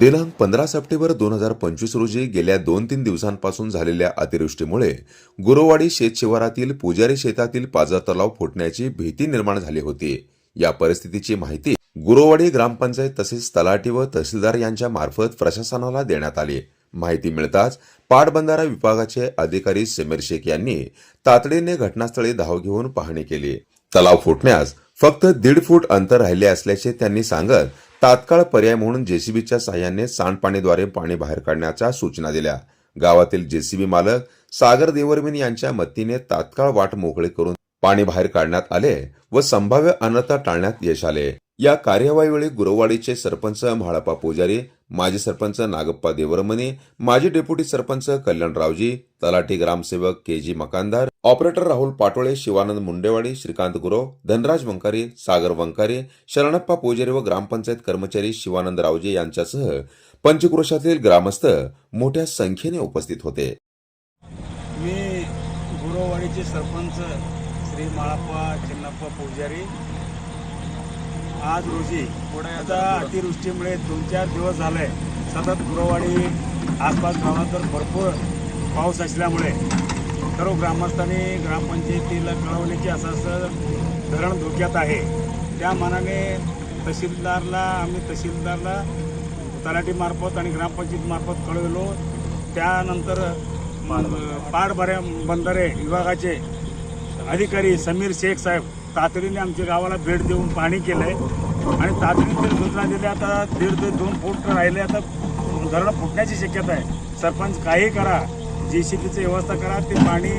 दिनांक पंधरा सप्टेंबर दोन हजार पंचवीस रोजी गेल्या दोन तीन दिवसांपासून झालेल्या अतिवृष्टीमुळे गुरुवाडी शेत शिवारातील पुजारी शेतातील पाझर तलाव फुटण्याची भीती निर्माण झाली होती. या परिस्थितीची माहिती गुरुवाडी ग्रामपंचायत तसेच तलाठी व तहसीलदार यांच्या मार्फत प्रशासनाला देण्यात आली. माहिती मिळताच पाटबंधारा विभागाचे अधिकारी समीर शेख यांनी तातडीने घटनास्थळी धाव घेऊन पाहणी केली. तलाव फुटण्यास फक्त दीड फूट अंतर राहिले असल्याचे त्यांनी सांगत तात्काळ पर्याय म्हणून जेसीबीच्या साह्याने सांडपाणीद्वारे पाणी बाहेर काढण्याच्या सूचना दिल्या. गावातील जेसीबी मालक सागर देवरमिन यांच्या मदतीने तात्काळ वाट मोकळी करून पाणी बाहेर काढण्यात आले व संभाव्य अनर्थ टाळण्यात यश आले. या कार्यवाहीवेळी गुरववाडीचे सरपंच म्हाळप्पा पुजारी माजी सरपंच नागप्पा देवरमने माजी डेप्युटी सरपंच कल्याणरावजी तलाठी ग्रामसेवक K G Makandar operator Rahul Patole Shivanand Mundewadi Shrikant Gurav Dhanraj Vankari Sagar Vankari Sharanappa Pujari व ग्रामपंचायत कर्मचारी शिवानंद रावजे यांच्यासह पंचक्रोशातील ग्रामस्थ मोठ्या संख्येने उपस्थित होते. मी गुरववाडीचे सरपंच श्री माळप्पा चिन्नप्पा पुजारी आज रोजी आता अतिवृष्टीमुळे दोन चार दिवस झाले. सतत गुरववाडी आसपास गावात तर भरपूर पाऊस असल्यामुळे सर्व ग्रामस्थांनी ग्रामपंचायतीला कळवले की असं असं धरण धोक्यात आहे. त्या मानाने तहसीलदारला आम्ही तहसीलदारला तलाठीमार्फत आणि ग्रामपंचायतीमार्फत कळवलो. त्यानंतर पारभऱ्या बंधारे विभागाचे अधिकारी समीर शेख साहेब तातडीने आमच्या गावाला भेट देऊन पाहणी केलंय. आणि तातडीने ते सूचना दिल्या आता दीड ते दोन फूट राहिले आता धरणं फुटण्याची शक्यता आहे. सरपंच काही करा. जी सी बीची व्यवस्था करा ते पाणी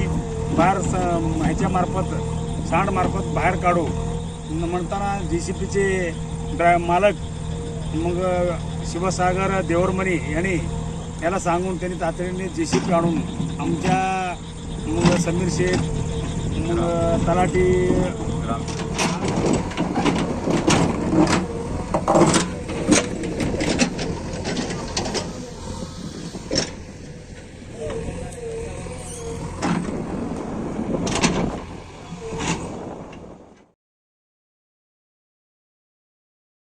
बाहेर स ह्याच्यामार्फत सांडमार्फत बाहेर काढू. न म्हणताना जी सी पीचे ड्राय मालक मग शिवसागर देवरमणी यांनी याला सांगून त्यांनी तातडीने जे सी पी आणून आमच्या मग समीर शेख मग तलाठी.